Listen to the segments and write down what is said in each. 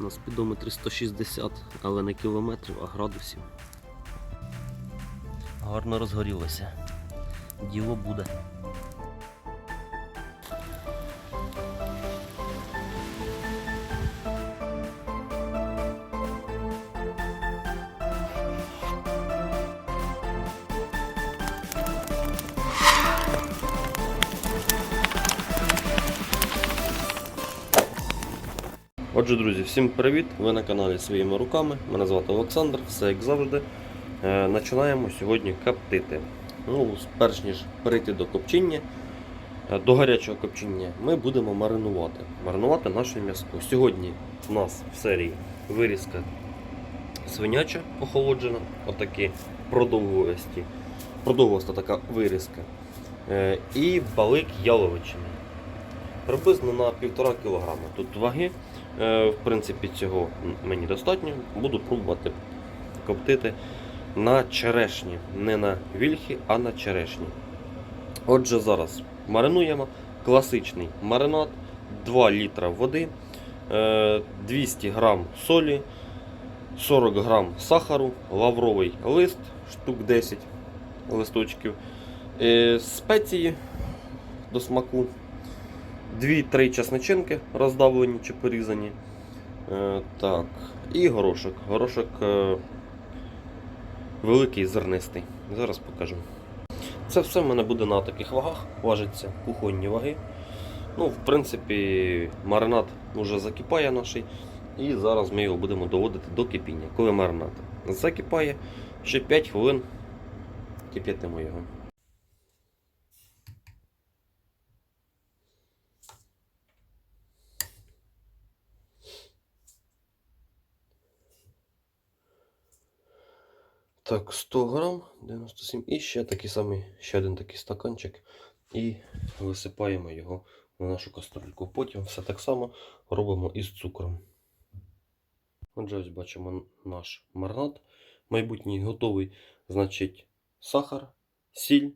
На спідометрі 160, але не кілометрів, а градусів. Гарно розгорілося. Діло буде. Отже, друзі, всім привіт! Ви на каналі своїми руками. Мене звати Олександр, все як завжди. Е, Починаємо сьогодні коптити. Ну, перш ніж перейти до копчення, е, до гарячого копчення, ми будемо маринувати. Маринувати наше м'ясо. Сьогодні у нас в серії вирізка свиняча охолоджена, отакі продовгості. Продовгоста така вирізка. Е, І балик яловичини. Приблизно на 1,5 кг. Тут ваги. Е, В принципі, цього мені достатньо. Буду пробувати коптити на черешні. Не на вільхи, а на черешні. Отже, зараз маринуємо класичний маринад, 2 літра води, е, 200 грам солі, 40 грам сахару, лавровий лист, штук 10 листочків, е, спеції до смаку. 2-3 чесничинки роздавлені чи порізані. Е, так. І горошок. Горошок е, великий зернистий. Зараз покажу. Це все в мене буде на таких вагах, важиться кухонні ваги. Ну, в принципі, маринад вже закипає наш. І зараз ми його будемо доводити до кипіння. Коли маринад закипає, ще 5 хвилин кип'ятимо його. Так, 100 грам, 97 і ще такий самий, ще один такий стаканчик. І висипаємо його на нашу каструльку. Потім все так само робимо із цукром. Отже, ось бачимо наш маринад. Майбутній готовий, значить, сахар, сіль,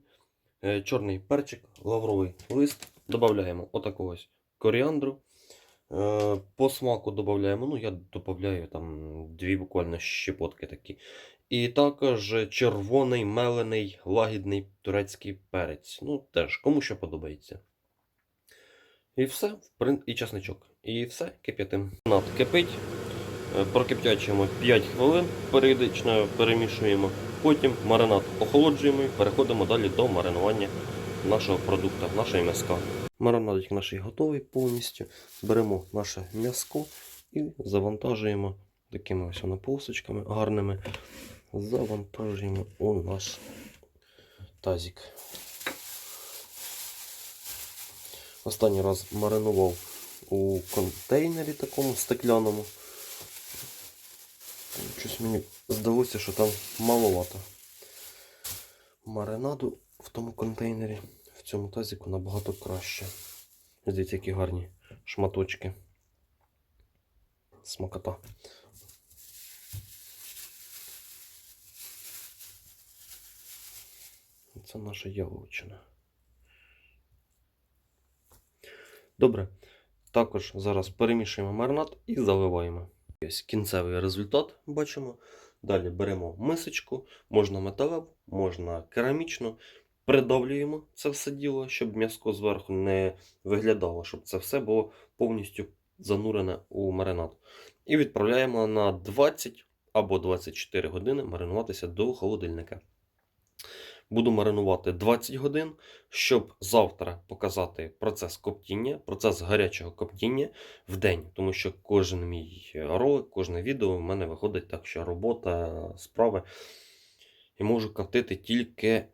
е, чорний перчик, лавровий лист. Додаємо отакого коріандру. Е, По смаку додаємо, ну я додаю там дві буквально щепотки такі. І також червоний мелений лагідний турецький перець. Ну, теж, кому що подобається. І все, і часничок. І все, кип'ятим. Над кипить. Е, Прокип'ячуємо 5 хвилин, періодично перемішуємо. Потім маринад охолоджуємо і переходимо далі до маринування нашого продукту, нашої м'яска. Маринадик наш готовий повністю. Беремо наше м'яско і завантажуємо такими ось полосочками гарними. Завантажуємо у наш тазик. Останній раз маринував у контейнері такому стекляному. Щось мені здалося, що там маловато. Маринаду в тому контейнері, в цьому тазику набагато краще. Дивіться, які гарні шматочки. Смакота. Це наша яловичина. Добре. Також зараз перемішуємо маринад і заливаємо. Ось кінцевий результат бачимо. Далі беремо мисочку, можна металеву, можна керамічну. Придавлюємо це все діло, щоб м'яско зверху не виглядало, щоб це все було повністю занурене у маринад. І відправляємо на 20 або 24 години маринуватися до холодильника. Буду маринувати 20 годин, щоб завтра показати процес коптіння, процес гарячого коптіння в день. Тому що кожен мій ролик, кожне відео в мене виходить так, що робота, справи. І можу коптити тільки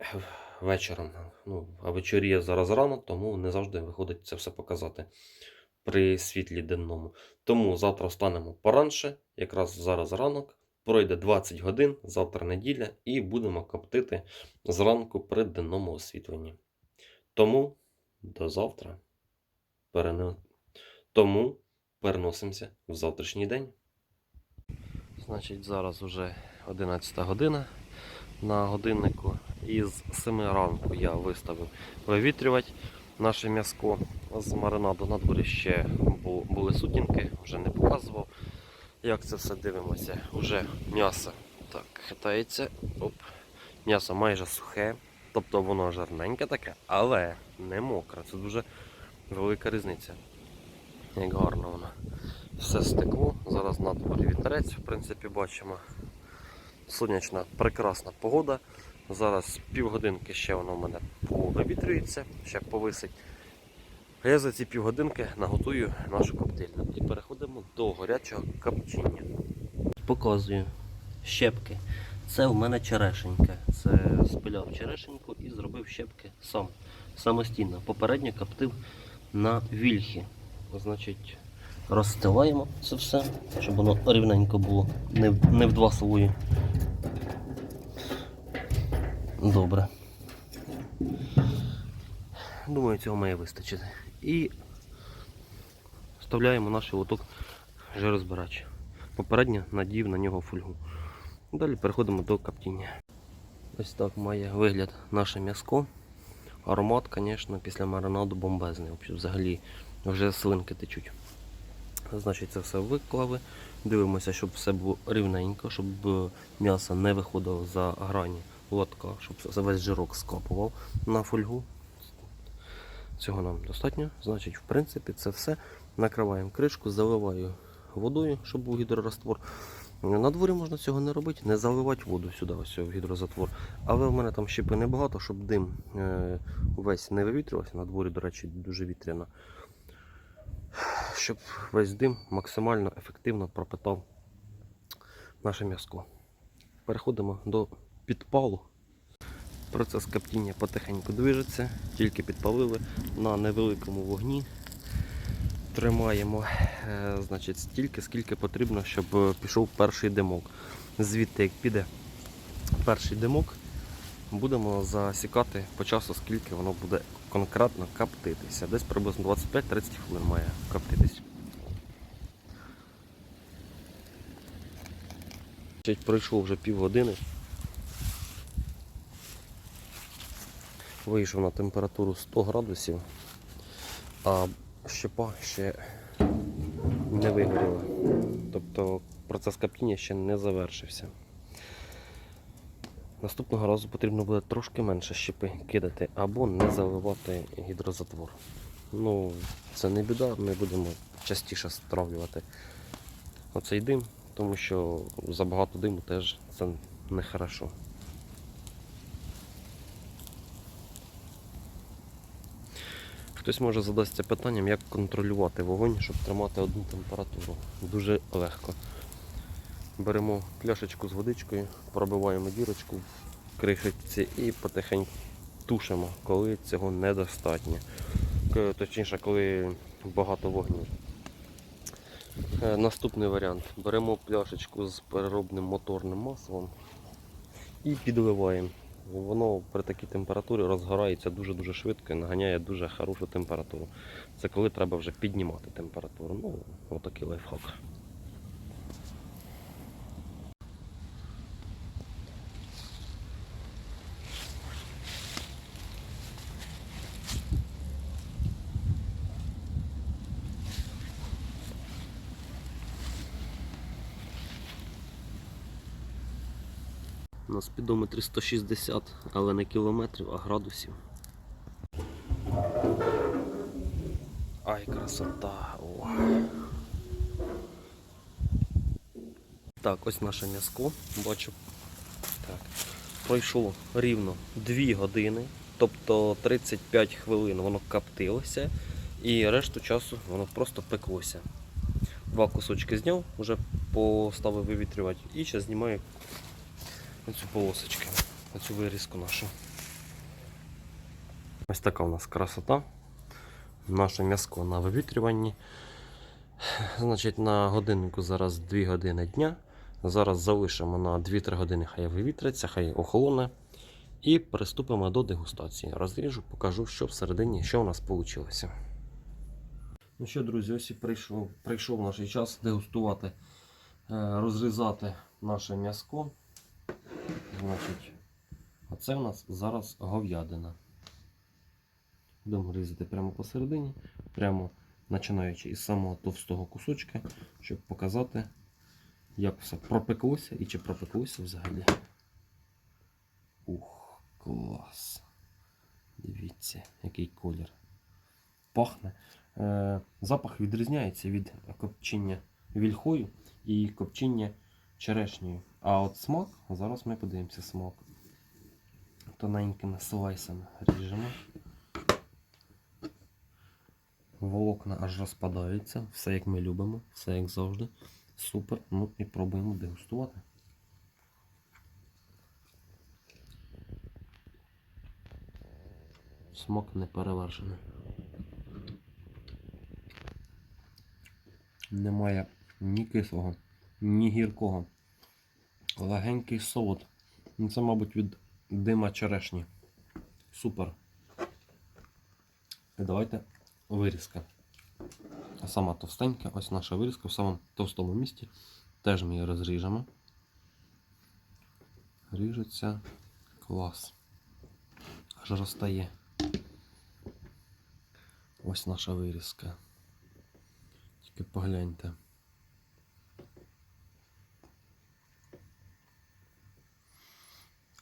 вечором. Ну, а вечоріє зараз рано, тому не завжди виходить це все показати при світлі денному. Тому завтра встанемо поранше, якраз зараз ранок. Пройде 20 годин, завтра неділя, і будемо коптити зранку при денному освітленні. Тому до завтра перене... Тому переносимося в завтрашній день. Значить, зараз вже 11 година на годиннику. Із 7 ранку я виставив вивітрювати наше м'яско з маринаду. На дворі ще були сутінки, вже не показував. Як це все дивимося? Уже м'ясо так хитається. Оп. М'ясо майже сухе, тобто воно жарненьке таке, але не мокре. Це дуже велика різниця. Як гарно воно. Все стекло. Зараз на дворі вітерець, в принципі, бачимо. Сонячна, прекрасна погода. Зараз півгодинки ще воно в мене повітрюється, ще повисить. А я за ці півгодинки наготую нашу коптильню і переходимо до гарячого копчення. Показую щепки. Це в мене черешенька. Це спиляв черешеньку і зробив щепки сам самостійно. Попередньо коптив на вільхі. Значить, розстилаємо це все, щоб воно рівненько було, не, в- не в два слої. Добре. Думаю, цього має вистачити. І вставляємо наш лоток жирозбирач. Попередньо надів на нього фольгу. Далі переходимо до коптіння. Ось так має вигляд наше м'яско. Аромат, звісно, після маринаду бомбезний. Взагалі вже слинки течуть. Значить, це все виклали. Дивимося, щоб все було рівненько, щоб е, м'ясо не виходило за грані лотка, щоб весь жирок скапував на фольгу. Цього нам достатньо. Значить, в принципі, це все. Накриваємо кришку, заливаю водою, щоб був гідрораствор. На дворі можна цього не робити, не заливати воду сюди, ось в гідрозатвор. Але в мене там щепи небагато, щоб дим е, весь не вивітрювався. На дворі, до речі, дуже вітряно. Щоб весь дим максимально ефективно пропитав наше м'яско. Переходимо до підпалу. Процес коптіння потихеньку движеться, тільки підпалили на невеликому вогні. Тримаємо е, значить, стільки, скільки потрібно, щоб пішов перший димок. Звідти, як піде перший димок, будемо засікати по часу, скільки воно буде конкретно коптитися. Десь приблизно 25-30 хвилин має коптитись. Пройшло вже півгодини. Вийшов на температуру 100 градусів, а щепа ще не вигоріла. Тобто процес коптіння ще не завершився. Наступного разу потрібно буде трошки менше щепи кидати або не заливати гідрозатвор. Ну, це не біда, ми будемо частіше стравлювати оцей дим, тому що забагато диму теж це не Хтось може задасться питанням, як контролювати вогонь, щоб тримати одну температуру. Дуже легко. Беремо пляшечку з водичкою, пробиваємо дірочку в кришечці і потихеньку тушимо, коли цього недостатньо. Точніше, коли багато вогню. Е, Наступний варіант. Беремо пляшечку з переробним моторним маслом і підливаємо. Воно при такій температурі розгорається дуже-дуже швидко і наганяє дуже хорошу температуру. Це коли треба вже піднімати температуру. Ну, отакий лайфхак. На спідометрі 160, але не кілометрів, а градусів. Ай, красота. О. Так, ось наше м'яско. Бачу. Так. Пройшло рівно 2 години, тобто 35 хвилин воно коптилося, і решту часу воно просто пеклося. Два кусочки зняв, вже поставив вивітрювати, і ще знімаю оцю полосочку, оцю вирізку нашу. Ось така у нас красота. Наше м'яско на вивітрюванні. Значить, на годиннику зараз 2 години дня. Зараз залишимо на 2-3 години, хай вивітриться, хай охолоне. І приступимо до дегустації. Розріжу, покажу, що всередині, що у нас вийшло. Ну що, друзі, ось і прийшов, прийшов наш час дегустувати, е, розрізати наше м'яско. Значить, оце у нас зараз говядина. Будемо різати прямо посередині, прямо починаючи із самого товстого кусочка, щоб показати, як все пропеклося і чи пропеклося взагалі. Ух, клас. Дивіться, який колір. Пахне. Е, запах відрізняється від копчення вільхою і копчення черешнею. А от смак, зараз ми подивимося смак. Тоненькими слайсами ріжемо. Волокна аж розпадаються, все як ми любимо, все як завжди. Супер. Ну і пробуємо дегустувати. Смак не перевершений. Немає ні кислого, ні гіркого. Легенький солод. Ну, Це, мабуть, від дима черешні. Супер. І давайте вирізка. Сама товстенька, ось наша вирізка в самому товстому місці. Теж ми її розріжемо. Ріжеться клас. Аж розтає. Ось наша вирізка. Тільки погляньте.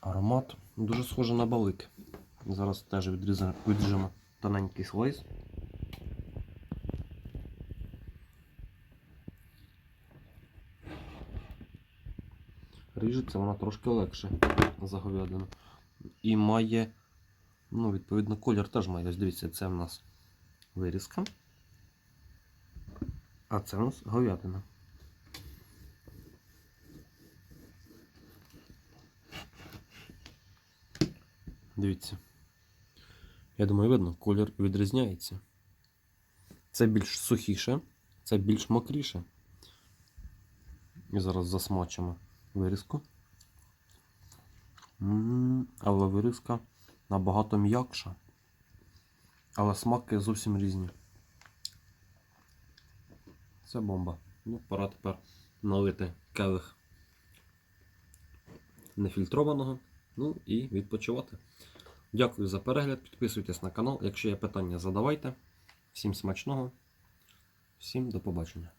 Аромат дуже схожий на балик. Зараз теж відріжемо тоненький слайс. Ріжеться вона трошки легше за говядину. І має, ну, відповідно, колір теж має. Ось дивіться, це в нас вирізка. А це у нас говядина. Дивіться. Я думаю, видно, колір відрізняється. Це більш сухіше, це більш мокріше. І зараз засмачимо вирізку. Але вирізка набагато м'якша. Але смаки зовсім різні. Це бомба. Ну, пора тепер налити келих нефільтрованого. Ну і відпочивати. Дякую за перегляд. Підписуйтесь на канал. Якщо є питання, задавайте. Всім смачного. Всім до побачення.